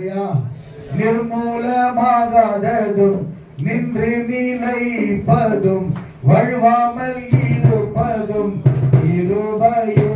ஹalleluya நிர்மூலமாகாததும் நின்று நிலைப்பதும் வழுவாமல் இருப்பதும் இருபையும்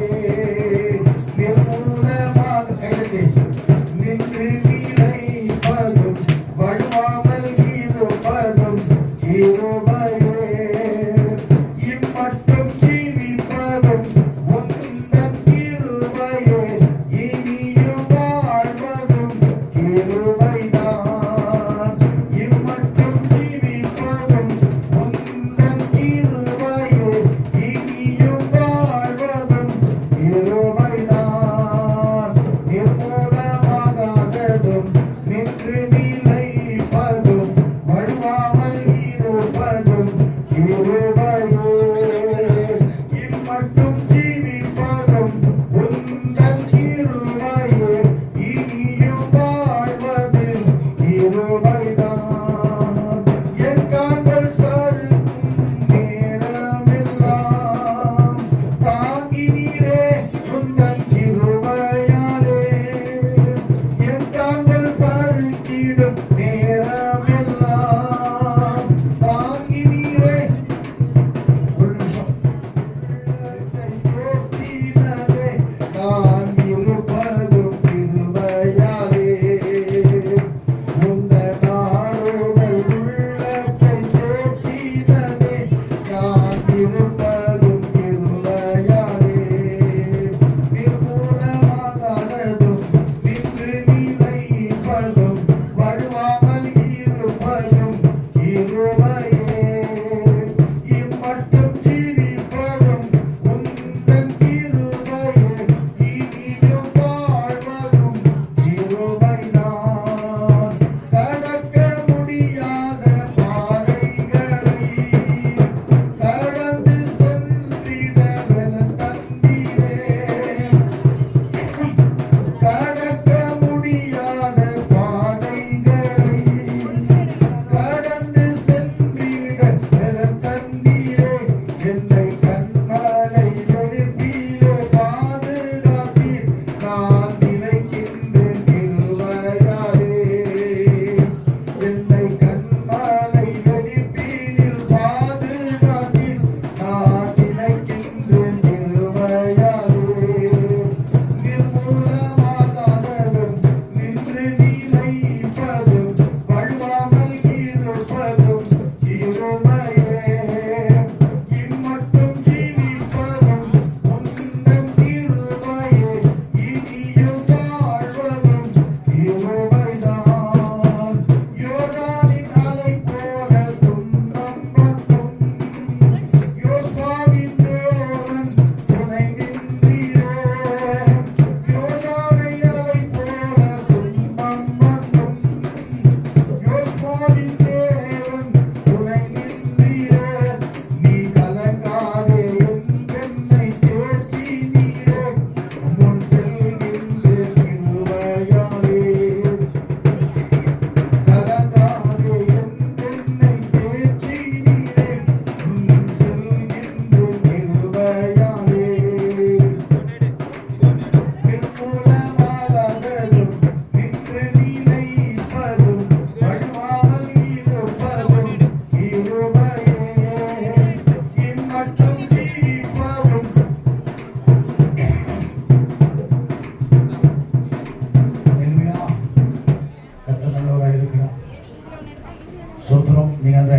நீங்கள் அந்த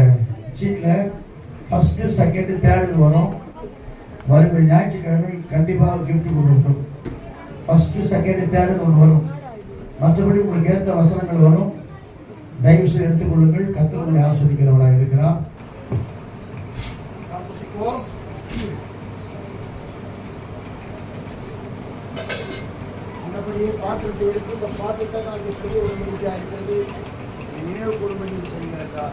சீட்டில் ஃபஸ்ட்டு செகண்டு தேர்டு வரும். வருகிற ஞாயிற்றுக்கிழமை கண்டிப்பாக கிஃப்ட் கொடுக்கும் ஃபஸ்ட்டு செகண்டு தேர்டு ஒன்று வரும். மற்றபடி உங்களுக்கு ஏற்ற வசனங்கள் வரும். தயவு செய்து எடுத்துக்கொள்ளுங்கள் கத்தவர்களை ஆஸ்வதிக்கிறவராக இருக்கிறார். அந்தபடியே பாத்திரத்தை எடுத்து இந்த பாத்திரத்தை நான் பெரிய ஒரு மணிக்கு அழைக்கிறது நினைவு குடும்பத்தில் செய்கிறதா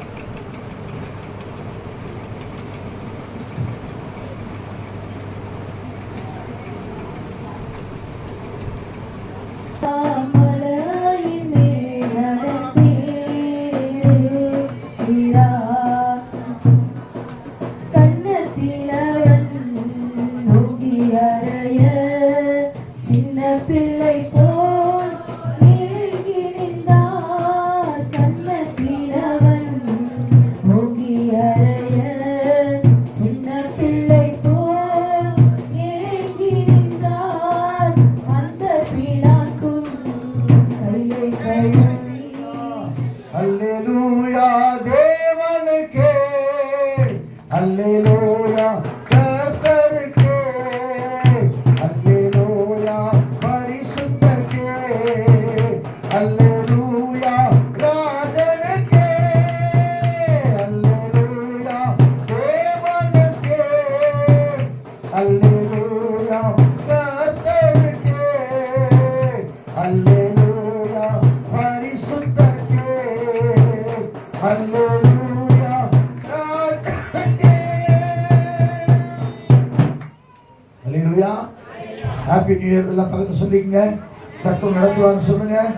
ஹாப்பி நியூ இயர் எல்லாம் பக்கத்து சொல்லிக்கங்க. தத்துவம் நடத்துவான்னு சொல்லுங்க.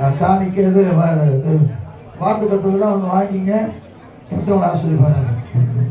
அஹ் காணிக்கிறது வாக்கு தத்துவம் வந்து வாங்கிங்க. தத்துவம் ஆசிரியர்